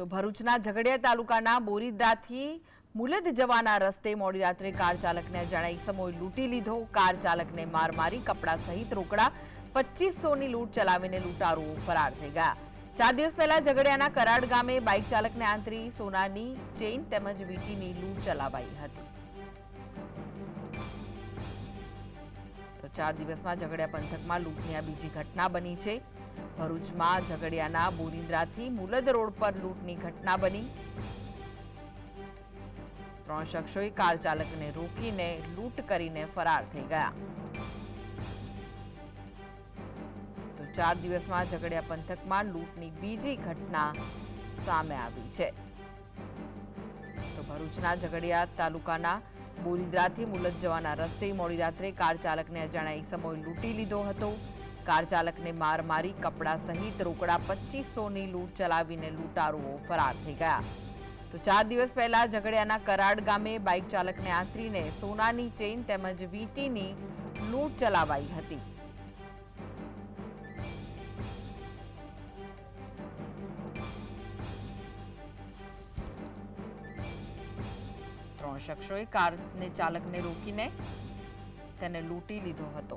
તો ભરૂચના ઝઘડિયા તાલુકાના બોરીદ્રાથી મુલદ જવાના રસ્તે મોડી રાત્રે કાર ચાલકને જણાઈ ઈસમોએ લૂંટી લીધો. કાર ચાલકને માર મારી, કપડાં સહિત રોકડા પચીસોની લૂંટ ચલાવીને લૂંટારુઓ ફરાર થઈ ગયા. ચાર દિવસ પહેલા ઝઘડિયાના કરાડ ગામે બાઇક ચાલકને આંતરી સોનાની ચેઇન તેમજ વીટીની લૂંટ ચલાવાઈ હતી. તો ચાર દિવસમાં ઝઘડિયા પંથકમાં લૂંટની આ બીજી ઘટના બની છે. ભરૂચમાં ઝઘડિયાના બોરિન્દ્રાથી મુલદ રોડ પર લૂંટની ઘટના બની. ત્રણ શખ્સોએ કાર ચાલકને રોકીને લૂંટ કરીને ફરાર થઈ ગયા. તો ચાર દિવસમાં ઝઘડિયા પંથકમાં લૂંટની બીજી ઘટના સામે આવી છે. તો ભરૂચના ઝઘડિયા તાલુકાના બોરિદ્રાથી મુલત જવાના રસ્તે મોડી રાત્રે કાર ચાલકને અજાણ્યા ઈસમોએ લૂંટી લીધો હતો. કાર ચાલકને માર મારી કપડાં સહિત રોકડા પચીસોની લૂંટ ચલાવીને લૂંટારુઓ ફરાર થઈ ગયા. તો ચાર દિવસ પહેલા ઝઘડિયાના કરાડ ગામે બાઇક ચાલકને આંતરીને સોનાની ચેઇન તેમજ વીટીની લૂંટ ચલાવાઈ હતી. ત્રણ શખ્સોએ કારને ચાલકને રોકીને તેને લૂંટી લીધો હતો.